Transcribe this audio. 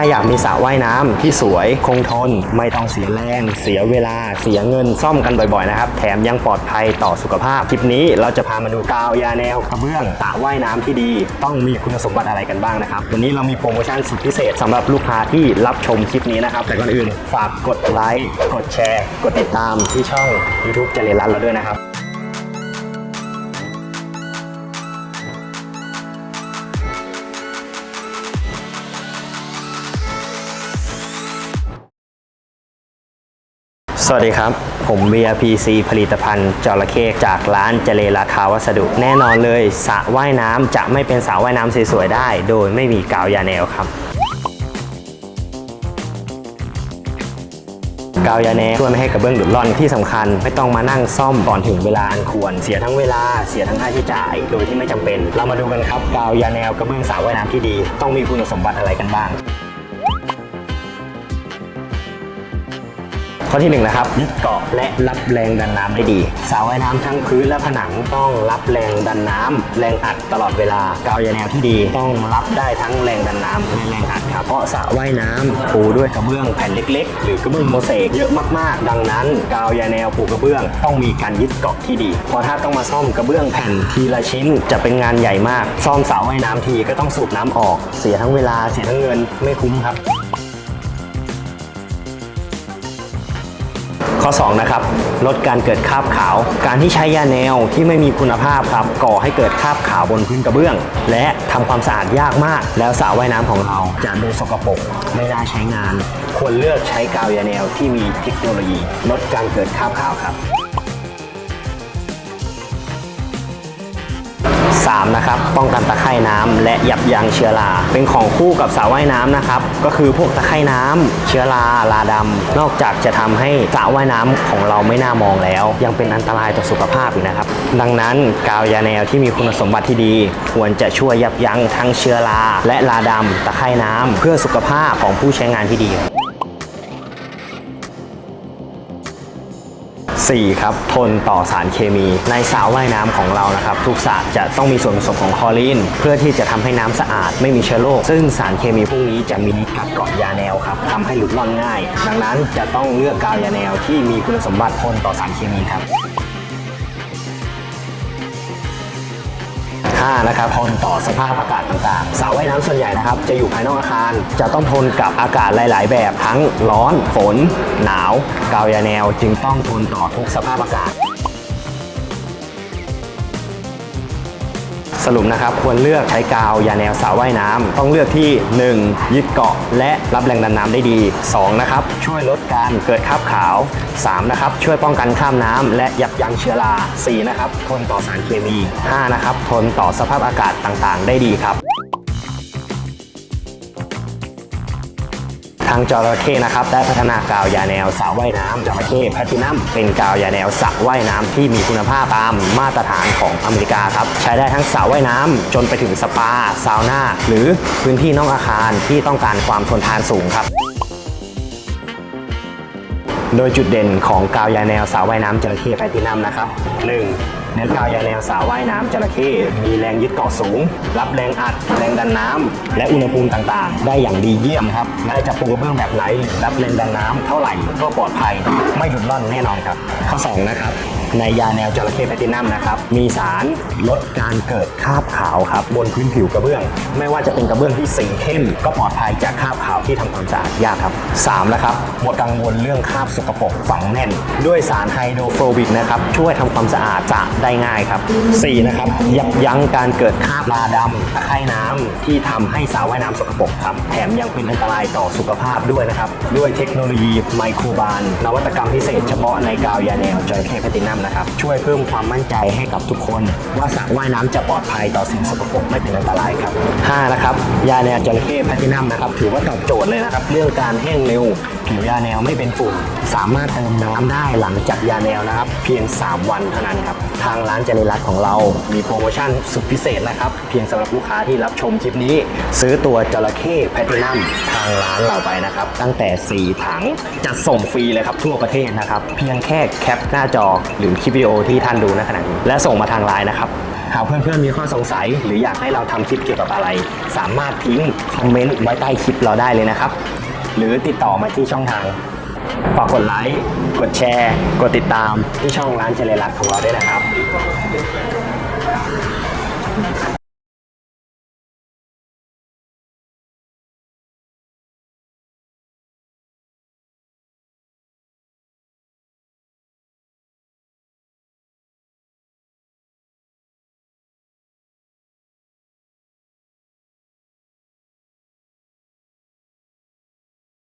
ถ้าอยากมีสระว่ายน้ำที่สวยคงทน ไม่ต้องเสียแรง เสียเวลา เสียเงินซ่อมกันบ่อยๆนะครับ แถมยังปลอดภัยต่อสุขภาพ คลิปนี้เราจะพามาดูกาวยาแนวกระเบื้องสระว่ายน้ำที่ดี ต้องมีคุณสมบัติอะไรกันบ้างนะครับ วันนี้เรามีโปรโมชั่นสุดพิเศษสำหรับลูกค้าที่รับชมคลิปนี้นะครับ แต่ก่อนอื่นฝากกดไลค์ กดแชร์ กดติดตามที่ช่อง YouTube เจริญรัตน์เราด้วยนะครับ สวัสดีครับ ผม VRPC ผลิตภัณฑ์จระเข้จากร้านเจเลราคาวัสดุ แน่นอนเลยสระว่ายน้ำจะไม่เป็นสระว่ายน้ำสวยๆได้ โดยไม่มีกาวยาแนวครับ กาวยาแนวช่วยไม่ให้กระเบื้องหลุดร่อนที่สำคัญ ไม่ต้องมานั่งซ่อมก่อนถึงเวลาอันควร เสียทั้งเวลาเสียทั้งค่าใช้จ่าย โดยที่ไม่จำเป็น เรามาดูกันครับกาวยาแนวกระเบื้องสระว่ายน้ำที่ดี ต้องมีคุณสมบัติอะไรกันบ้าง ข้อที่หนึ่งนะครับยึดเกาะและรับแรงดันน้ำได้ดีสระว่ายน้ำทั้งพื้นและผนังต้องรับแรงดันน้ำแรงอัดตลอดเวลากาวยาแนวที่ดีต้องรับได้ทั้งแรงดันน้ำและแรงอัดครับเพราะสระว่ายน้ำปูด้วยกระเบื้องแผ่นเล็ก ๆ หรือกระเบื้องโมเสกเยอะมากๆ ดังนั้น กาวยาแนวปูกระเบื้อง ต้องมีการยึดเกาะที่ดีเพราะถ้าต้องมาซ่อมกระเบื้องแผ่นทีละชิ้นจะเป็นงานใหญ่มาก ซ่อมสระว่ายน้ำทีก็ต้องสูบน้ำออก เสียทั้งเวลาเสียทั้งเงินไม่คุ้มครับ ข้อ 2 นะครับ ลดการเกิดคราบขาว การที่ใช้ยาแนวที่ไม่มีคุณภาพครับ ก่อให้เกิดคราบขาวบนพื้นกระเบื้อง และทำความสะอาดยากมาก แล้วสระว่ายน้ำของเราจะดูสกปรกไม่น่าใช้งาน ควรเลือกใช้กาวยาแนวที่มีเทคโนโลยี ลดการเกิดคราบขาวครับ 3นะครับป้องกันตะไคร่น้ำและยับยั้งเชื้อรา เป็นของคู่กับสระว่ายน้ำนะครับก็คือพวกตะไคร่น้ำเชื้อราลาดำนอกจากจะทำให้สระว่ายน้ำของเราไม่น่ามองแล้ว ยังเป็นอันตรายต่อสุขภาพอีกนะครับ ดังนั้นกาวยาแนวที่มีคุณสมบัติที่ดี ควรจะช่วยยับยั้งทั้งเชื้อราและลาดำตะไคร่น้ำเพื่อสุขภาพของผู้ใช้งานที่ดี 4ครับทนต่อสารเคมี ในสาวว่ายน้ำของเรานะครับทุกสระจะต้องมีส่วนผสมของคลอรีน เพื่อที่จะทำให้น้ำสะอาดไม่มีเชื้อโรคซึ่งสารเคมีพวกนี้จะมีกัดเกาะยาแนวครับทำให้หลุดร่อนง่าย ดังนั้นจะต้องเลือกกาวยาแนวที่มีคุณสมบัติทนต่อสารเคมีครับ 5นะครับทนต่อสภาพอากาศต่างๆสระว่ายน้ำส่วนใหญ่นะครับจะอยู่ภายนอกอาคาร จะต้องทนกับอากาศหลาย ๆ แบบทั้งร้อน ฝน หนาว กาวยาแนว จึงต้องทนต่อทุกสภาพอากาศ สรุปนะครับควรเลือกใช้กาวยาแนวสาว่ายน้ำต้องเลือกที่ 1. ยึดเกาะ และรับแรงดันน้ำได้ดี 2. นะครับช่วยลดการเกิดคราบขาว 3. นะครับช่วยป้องกันข้ามน้ำและยับยั้งเชื้อรา 4. นะครับทนต่อสารเคมี 5. นะครับทนต่อสภาพอากาศต่างๆ ได้ดีครับ ทางจระเข้นะครับได้พัฒนากาวยาแนวสระว่ายน้ำจระเข้แพลตินัมเป็นกาวยาแนวสระว่ายน้ำที่มีคุณภาพตามมาตรฐานของอเมริกาครับใช้ได้ทั้งสระว่ายน้ำจนไปถึงสปาซาวน่าหรือพื้นที่นอกอาคารที่ต้องการความทนทานสูงครับ โดยจุดเด่นของกาวยาแนวสระว่ายน้ำจระเข้แพลตินัมนะครับ 1. เนื้อกาวยาแนวสาวว่ายน้ำจระเข้มีแรงยึดเกาะสูง รับแรงอัด แรงดันน้ำและอุณหภูมิต่างๆ ได้อย่างดีเยี่ยมครับและจะปูกระเบื้องแบบไหนรับแรงดันน้ำเท่าไหร่ก็ปลอดภัยไม่หยุดร่อนแน่นอนครับ ข้อ2นะครับในยาแนวจระเข้แพลตินัมนะครับ มีสารลดการเกิดคราบขาวครับ บนพื้นผิวกระเบื้อง ไม่ว่าจะเป็นกระเบื้องที่สีเข้ม ก็ปลอดภัยจากคราบขาวที่ทำความสะอาดยากครับ3นะครับหมดกังวลเรื่องคราบสกปรกฝังแน่น ด้วยสารไฮโดรโฟบิกนะครับช่วยทำความสะอาดจะได้ง่ายครับ4นะครับยับยั้งการเกิดคราบลาดำตะไคร่น้ำที่ทำให้สระว่ายน้ำสกปรกครับแถมยังเป็นอันตรายต่อสุขภาพด้วยนะครับด้วยเทคโนโลยีไมโครบาลนวัตกรรมพิเศษเฉพาะในกาวยาแนวจระเข้แพลตินัมนะครับช่วยเพิ่มความมั่นใจให้กับทุกคน ว่าสระว่ายน้ำจะปลอดภัยต่อสิ่งสกปรกไม่เป็นอันตรายครับ5นะครับยาแนวจระเข้แพลตินัมนะครับถือว่าตอบโจทย์เลยนะครับเรื่องการแห้งเร็วผิวยาแนวไม่เป็นฝุ่นสามารถเติมน้ำได้หลังจากยาแนวนะครับ เพียง 3 วันเท่านั้นครับทางร้านเจริญรัตน์ของเรา มีโปรโมชั่นสุดพิเศษนะครับ เพียงสำหรับลูกค้าที่รับชมคลิปนี้ ซื้อตัวจระเข้แพลตินัมทางร้านเราไปนะครับ ตั้งแต่ 4 ถังจะส่งฟรีเลยครับทั่วประเทศนะครับ เพียงแค่แคปหน้าจอหรือคลิปวิดีโอที่ท่านดูณขณะนี้และส่งมาทางไลน์นะครับหากเพื่อนๆมีข้อสงสัย หรืออยากให้เราทำคลิปเกี่ยวกับอะไร สามารถทิ้งคอมเมนต์ไว้ใต้คลิปเราได้เลยนะครับ หรือติดต่อมาที่ช่องทางฝากกดไลค์ กดแชร์ กดติดตามที่ช่องร้านเจริญรัตของเราด้วยนะครับ